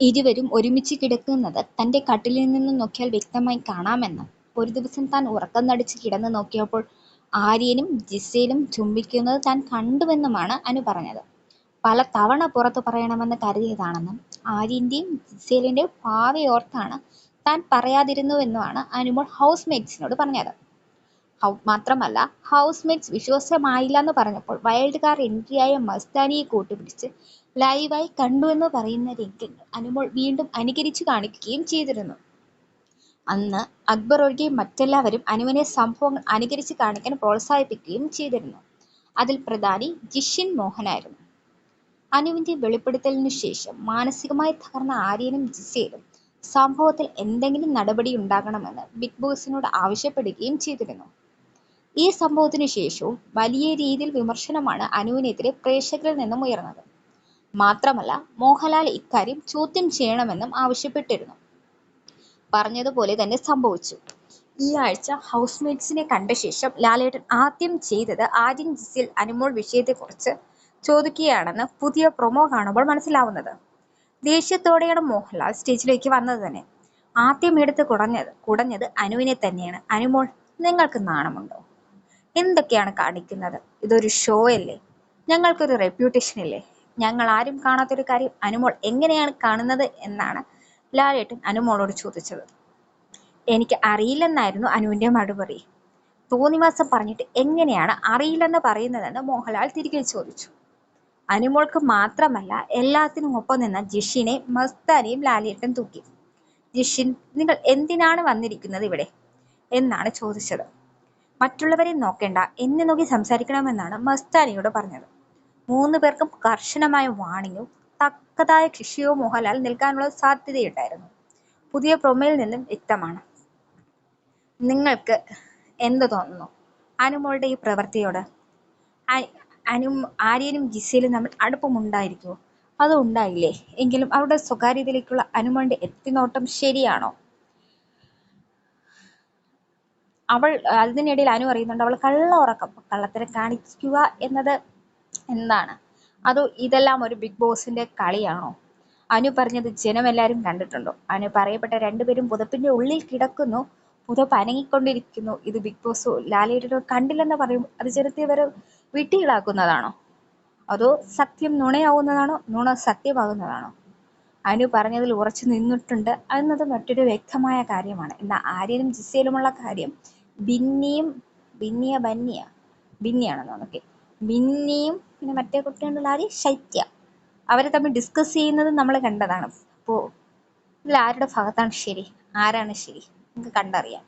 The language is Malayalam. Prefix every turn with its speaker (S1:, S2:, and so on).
S1: ഇരുവരും ഒരുമിച്ച് കിടക്കുന്നത് തന്റെ കട്ടിലിൽ നിന്ന് നോക്കിയാൽ വ്യക്തമായി കാണാമെന്ന്. ഒരു ദിവസം താൻ ഉറക്കം നടിച്ച് കിടന്ന് നോക്കിയപ്പോൾ ആര്യനും ജിസയിലും ചുംബിക്കുന്നത് താൻ കണ്ടുവെന്നുമാണ് അനു പറഞ്ഞത്. പല തവണ പുറത്തു പറയണമെന്ന് കരുതിയതാണെന്നും ആര്യന്റെയും ജിസേലിന്റെയും ഭാവിയോർത്താണ് താൻ പറയാതിരുന്നുവെന്നുമാണ് അനുമോൾ ഹൗസ് മേറ്റ്സിനോട് പറഞ്ഞത്. മാത്രമല്ല ഹൗസ്മേറ്റ്സ് മേറ്റ്സ് വിശ്വാസമായില്ലെന്ന് പറഞ്ഞപ്പോൾ വൈൽഡ് കാർഡ് എൻട്രിയായ മസ്താനിയെ കൂട്ടുപിടിച്ച് ലൈവായി കണ്ടു എന്ന് പറയുന്ന രംഗങ്ങൾ അനുമോൾ വീണ്ടും അനുകരിച്ചു കാണിക്കുകയും ചെയ്തിരുന്നു. അന്ന് അക്ബർ ഒഴികെ മറ്റെല്ലാവരും അനുവിനെ സംഭവങ്ങൾ അനുകരിച്ച് കാണിക്കാൻ പ്രോത്സാഹിപ്പിക്കുകയും ചെയ്തിരുന്നു. അതിൽ പ്രധാനി ജിഷിൻ മോഹനായിരുന്നു. അനുവിന്റെ വെളിപ്പെടുത്തലിനു ശേഷം മാനസികമായി തകർന്ന ആര്യനും ജിസേലും സംഭവത്തിൽ എന്തെങ്കിലും നടപടി ഉണ്ടാകണമെന്ന് ബിഗ് ബോസിനോട് ആവശ്യപ്പെടുകയും ചെയ്തിരുന്നു. ഈ സംഭവത്തിനു ശേഷവും വലിയ രീതിയിൽ വിമർശനമാണ് അനുവിനെതിരെ പ്രേക്ഷകരിൽ നിന്നും ഉയർന്നത്. മാത്രമല്ല മോഹൻലാൽ ഇക്കാര്യം ചോദ്യം ചെയ്യണമെന്നും ആവശ്യപ്പെട്ടിരുന്നു. പറഞ്ഞതുപോലെ തന്നെ സംഭവിച്ചു. ഈ ആഴ്ച ഹൗസ് മേറ്റ്സിനെ കണ്ട ശേഷം ലാലേട്ടൻ ആദ്യം ചെയ്തത് ആര്യൻ ജിസിൽ അനുമോൾ വിഷയത്തെക്കുറിച്ച് ചോദിക്കുകയാണെന്ന് പുതിയ പ്രൊമോ കാണുമ്പോൾ മനസ്സിലാവുന്നത്. ദേഷ്യത്തോടെയാണ് മോഹൻലാൽ സ്റ്റേജിലേക്ക് വന്നത് തന്നെ. ആദ്യം എടുത്ത് കുടഞ്ഞത് കുടഞ്ഞത് അനുവിനെ തന്നെയാണ്. അനുമോൾ നിങ്ങൾക്ക് നാണമുണ്ടോ? എന്തൊക്കെയാണ് കാണിക്കുന്നത്? ഇതൊരു ഷോ അല്ലേ ഞങ്ങൾക്കൊരു റെപ്യൂട്ടേഷൻ ഇല്ലേ? ഞങ്ങൾ ആരും കാണാത്തൊരു കാര്യം അനുമോൾ എങ്ങനെയാണ് കാണുന്നത് എന്നാണ് ലാലേട്ടൻ അനുമോളോട് ചോദിച്ചത്. എനിക്ക് അറിയില്ലെന്നായിരുന്നു അനുവിന്റെ മറുപടി. തോന്നിവാസം പറഞ്ഞിട്ട് എങ്ങനെയാണ് അറിയില്ലെന്ന് പറയുന്നതെന്ന് മോഹൻലാൽ തിരികെ ചോദിച്ചു. അനുമോൾക്ക് മാത്രമല്ല എല്ലാത്തിനും ഒപ്പം നിന്ന ജിഷിനെ മസ്താനിയും ലാലേട്ടൻ തൂക്കി. ജിഷിൻ നിങ്ങൾ എന്തിനാണ് വന്നിരിക്കുന്നത് ഇവിടെ? എന്നാണ് ചോദിച്ചത്. മറ്റുള്ളവരെ നോക്കേണ്ട എന്നെ നോക്കി സംസാരിക്കണമെന്നാണ് മസ്താനിയോട് പറഞ്ഞത്. മൂന്നു പേർക്കും കർശനമായ വാണിയും തക്കതായ കൃഷിയോ മോഹൻലാൽ നിൽക്കാനുള്ള സാധ്യതയുണ്ടായിരുന്നു. പുതിയ പ്രൊമയിൽ നിന്നും വ്യക്തമാണ്. നിങ്ങൾക്ക് എന്ത് തോന്നുന്നു അനുമോളുടെ ഈ പ്രവൃത്തിയോട്? അനു ആര്യനും ഗിസയിലും തമ്മിൽ അടുപ്പമുണ്ടായിരിക്കുമോ അതോ ഉണ്ടായില്ലേ? എങ്കിലും അവരുടെ സ്വകാര്യതയിലേക്കുള്ള അനുമോളുടെ എത്തിനോട്ടം ശരിയാണോ? അവൾ അതിനിടയിൽ അനു അറിയുന്നുണ്ട് അവൾ കള്ള ഉറക്കം. കള്ളത്തരം കാണിക്കുക എന്നത് എന്താണ്? അതോ ഇതെല്ലാം ഒരു ബിഗ് ബോസിന്റെ കളിയാണോ? അനു പറഞ്ഞത് ജനം എല്ലാവരും കണ്ടിട്ടുണ്ടോ? അനു പറയപ്പെട്ട രണ്ടുപേരും പുതപ്പിന്റെ ഉള്ളിൽ കിടക്കുന്നു. പുതപ്പ് അനങ്ങിക്കൊണ്ടിരിക്കുന്നു. ഇത് ബിഗ് ബോസ് ലാലേട്ടനോ കണ്ടില്ലെന്ന് പറയും അത് ചെറുത്തി വരെ വിഡ്ഢികളാക്കുന്നതാണോ? അതോ സത്യം നുണയാവുന്നതാണോ നുണ സത്യമാകുന്നതാണോ? അനു പറഞ്ഞതിൽ ഉറച്ചു നിന്നിട്ടുണ്ട് എന്നത് മറ്റൊരു വ്യക്തമായ കാര്യമാണ്. എന്നാൽ ആര്യനും ജിസയിലുമുള്ള കാര്യം ബിന്നിയും ബിന്നിയ ബന്നിയ ബിന്നിയാണെന്ന് ഓക്കെ ബിന്നിയും പിന്നെ മറ്റേ കുട്ടികളുള്ള ആര് ശൈത്യ അവരെ തമ്മിൽ ഡിസ്കസ് ചെയ്യുന്നത് നമ്മൾ കണ്ടതാണ്. അപ്പോൾ ഇതിൽ ആരുടെ ഭാഗത്താണ് ശരി? ആരാണ് ശരി? നമുക്ക് കണ്ടറിയാം.